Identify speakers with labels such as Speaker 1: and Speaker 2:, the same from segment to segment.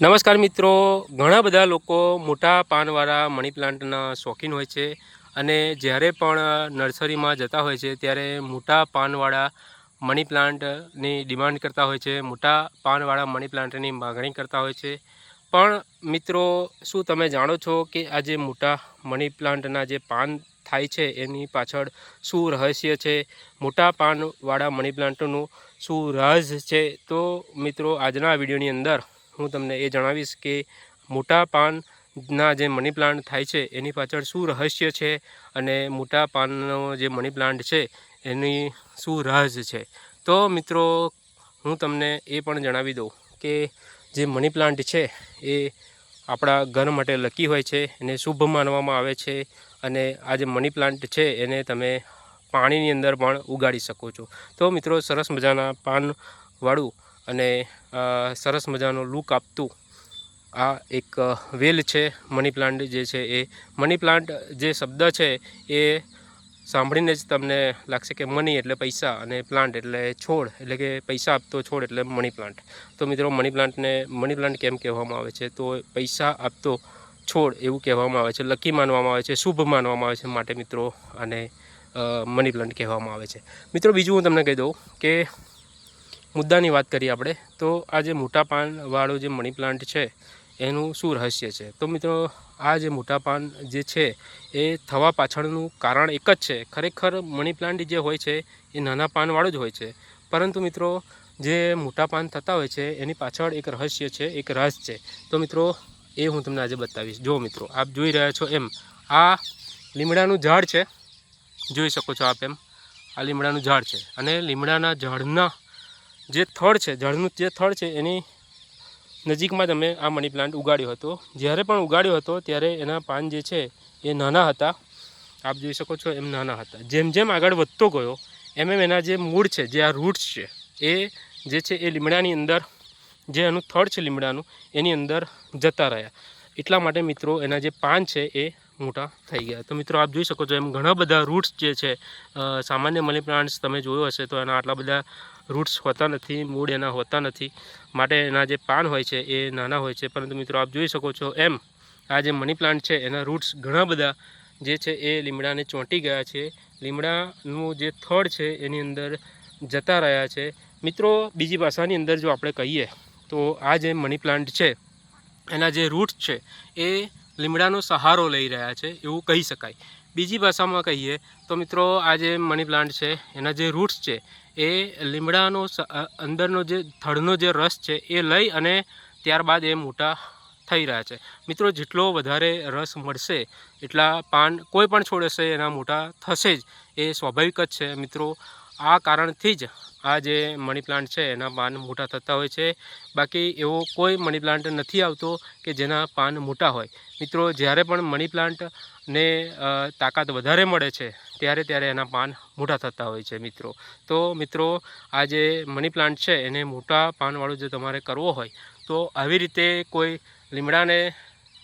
Speaker 1: નમસ્કાર મિત્રો. ઘણા બધા લોકો મોટા પાનવાળા મની પ્લાન્ટના શોખીન હોય છે અને જ્યારે પણ નર્સરીમાં જતા હોય છે ત્યારે મોટા પાનવાળા મની પ્લાન્ટની ડિમાન્ડ કરતા હોય છે, મોટા પાનવાળા મની પ્લાન્ટની માગણી કરતા હોય છે. પણ મિત્રો, શું તમે જાણો છો કે આ જે મોટા મની પ્લાન્ટના જે પાન થાય છે એની પાછળ શું રહસ્ય છે? મોટા પાનવાળા મની પ્લાન્ટનું શું રહસ છે? તો મિત્રો, આજના વિડીયોની અંદર હું તમને એ જણાવીશ કે મોટા પાનના જે મની પ્લાન્ટ થાય છે, એની પાછળ શું રહસ્ય છે અને મોટા પાનનો જે મની પ્લાન્ટ છે, એની શું રહસ્ય છે. તો મિત્રો, હું તમને એ પણ જણાવી દઉં કે જે મની પ્લાન્ટ છે, એ આપણા ઘર માટે લકી હોય છે, એને શુભ માનવામાં આવે છે અને આ જે મની પ્લાન્ટ છે, એને તમે પાણીની અંદર પણ ઉગાડી શકો છો. તો મિત્રો, સરસ મજાના પાનવાળું અને સરસ મજાનો લુક આપતું આ એક વેલ છે મની પ્લાન્ટ જે છે એ. મની પ્લાન્ટ જે શબ્દ છે એ સાંભળીને જ તમને લાગશે કે મની એટલે પૈસા અને પ્લાન્ટ એટલે છોડ, એટલે કે પૈસા આપતો છોડ એટલે મની પ્લાન્ટ. તો મિત્રો મની પ્લાન્ટને, મની પ્લાન્ટ કેમ કહેવામાં આવે છે? તો પૈસા આપતો છોડ એવું કહેવામાં આવે છે, લકી માનવામાં આવે છે, શુભ માનવામાં આવે છે માટે મિત્રો અને મની પ્લાન્ટ કહેવામાં આવે છે. મિત્રો બીજું હું તમને કહી દઉં કે મુદ્દાની વાત કરીએ આપણે, તો આ જે મોટા પાનવાળો જે મની પ્લાન્ટ છે, એનું શું રહસ્ય છે? તો મિત્રો, આ જે મોટા પાન જે છે, એ થવા પાછળનું કારણ એક જ છે. ખરેખર મની પ્લાન્ટ જે હોય છે, એ નાના પાનવાળું જ હોય છે. પરંતુ મિત્રો, જે મોટા પાન થતા હોય છે, એની પાછળ એક રહસ્ય છે, એક રસ છે. તો મિત્રો, એ હું તમને આજે બતાવીશ. જો મિત્રો, આપ જોઈ રહ્યા છો એમ, આ લીમડાનું ઝાડ છે. જોઈ શકો છો આપ એમ. આ લીમડાનું ઝાડ છે. અને લીમડાના ઝાડના જે થડ છે, ઝાડનું જે થડ છે, એની નજીકમાં જ અમે આ મની પ્લાન્ટ ઉગાડ્યો હતો. જ્યારે પણ ઉગાડ્યો હતો, ત્યારે એના પાન જે છે, એ નાના હતા. આપ જોઈ શકો છો, એમ નાના હતા. જેમ જેમ આગળ વધતો ગયો, એમ એમ એના જે મૂળ છે, જે આ રૂટ્સ છે, એ જે છે, એ લીમડાની અંદર, જે એનું થડ છે લીમડાનું, એની અંદર જતા રહ્યા. એટલા માટે મિત્રો, એના જે પાન છે, એ મોટા થઈ ગયા. તો મિત્રો, આપ જોઈ શકો છો, એમ ઘણા બધા રૂટ્સ જે છે સામાન્ય મની પ્લાન્ટ્સ તમે જોયો હશે, તો એના આટલા બધા રૂટ્સ હોતા નથી, મૂળ એના હોતા નથી. માટે એના જે પાન હોય છે એ નાના હોય છે. પરંતુ મિત્રો આપ જોઈ શકો છો એમ, આ જે મની પ્લાન્ટ છે એના રૂટ્સ ઘણા બધા જે છે એ લીમડાને ચોંટી ગયા છે. લીમડાનું જે થડ છે એની અંદર જતા રહ્યા છે. મિત્રો બીજી ભાષાની અંદર જો આપણે કહીએ તો આ જે મની પ્લાન્ટ છે, એના જે રૂટ્સ છે એ લીમડાનો સહારો લઈ રહ્યા છે, એવું કહી શકાય. બીજી ભાષામાં કહીએ તો મિત્રો આ જે મની પ્લાન્ટ છે, એના જે રૂટ્સ છે, એ લીમડાનો અંદરનો જે થડનો જે રસ છે, એ લઈ અને ત્યારબાદ એ મોટા થઈ રહ્યા છે. મિત્રો જેટલો વધારે રસ મળશે, એટલા પાન કોઈ પણ છોડ હશે એના મોટા થશે જ. એ સ્વાભાવિક જ છે મિત્રો. આ કારણથી જ આ જે મની પ્લાન્ટ છે, એના પાન મોટા થતા હોય છે. બાકી એવો કોઈ મની પ્લાન્ટ નથી આવતો કે જેના પાન મોટા હોય. મિત્રો, જ્યારે પણ મની પ્લાન્ટને તાકાત વધારે મળે છે, ત્યારે ત્યારે એના પાન મોટા થતા હોય છે, મિત્રો. તો, મિત્રો, આ જે મની પ્લાન્ટ છે, એને મોટા પાનવાળું જો તમારે કરવો હોય, તો આવી રીતે કોઈ લીમડાને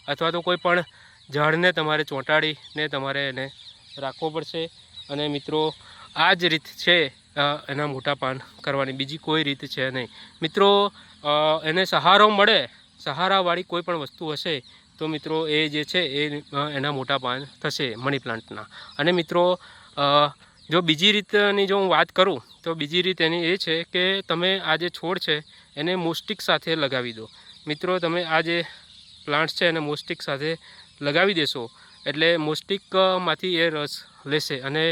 Speaker 1: અથવા તો કોઈ પણ ઝાડને તમારે ચોંટાડીને તમારે એને રાખવો પડશે. અને મિત્રો, આ જ રીત છે એના મોટા પાન કરવાની. બીજી કોઈ રીત છે નહીં. મિત્રો એને સહારો મળે, સહારાવાળી કોઈ પણ વસ્તુ હશે, તો મિત્રો એ જે છે એ એના મોટા પાન થશે મની પ્લાન્ટના. અને મિત્રો જો બીજી રીતની જો હું વાત કરું, તો બીજી રીત એની એ છે કે તમે આ જે છોડ છે, એને મોસ્ટિક સાથે લગાવી દો. મિત્રો, તમે આ જે પ્લાન્ટ્સ છે એને મોસ્ટિક સાથે લગાવી દેશો એટલે મોસ્ટિકમાંથી એ રસ લેશે અને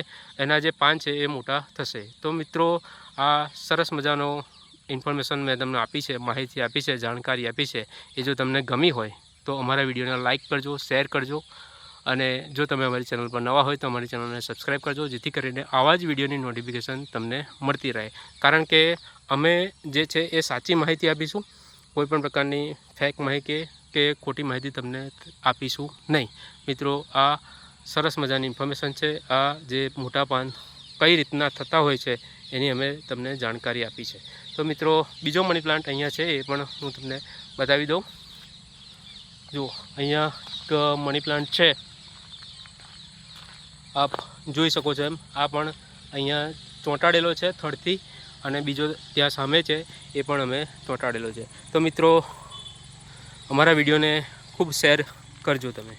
Speaker 1: એના જે પાન છે એ મોટા થશે. તો મિત્રો, આ સરસ મજાનો ઇન્ફોર્મેશન મેં તમને આપી છે, માહિતી આપી છે, જાણકારી આપી છે. એ જો તમને ગમી હોય, તો અમારા વિડીયોને લાઇક કરજો, શેર કરજો. અને જો તમે અમારી ચેનલ પર નવા હોય, તો અમારી ચેનલને સબસ્ક્રાઈબ કરજો, જેથી કરીને આવા જ વિડીયોની નોટિફિકેશન તમને મળતી રહે. કારણ કે અમે જે છે એ સાચી માહિતી આપીશું. કોઈપણ પ્રકારની ફેક માહિતી કે ખોટી માહિતી તમને આપીશું નહીં. મિત્રો, આ સરસ મજાની ઇન્ફોર્મેશન છે. આ જે મોટા પાન કઈ રીતના થતા હોય છે, એની અમે તમને જાણકારી આપી છે. તો મિત્રો, બીજો મની પ્લાન્ટ અહીંયા છે, એ પણ હું તમને બતાવી દઉં. જુઓ, અહીંયા એક મની પ્લાન્ટ છે. આપ જોઈ શકો છો એમ, આ પણ અહીંયા ચોંટાડેલો છે થડથી અને બીજો ત્યાં સામે છે, એ પણ અમે ચોંટાડેલો છે. તો મિત્રો અમારા વિડીયોને ખૂબ શેર કરજો તમે.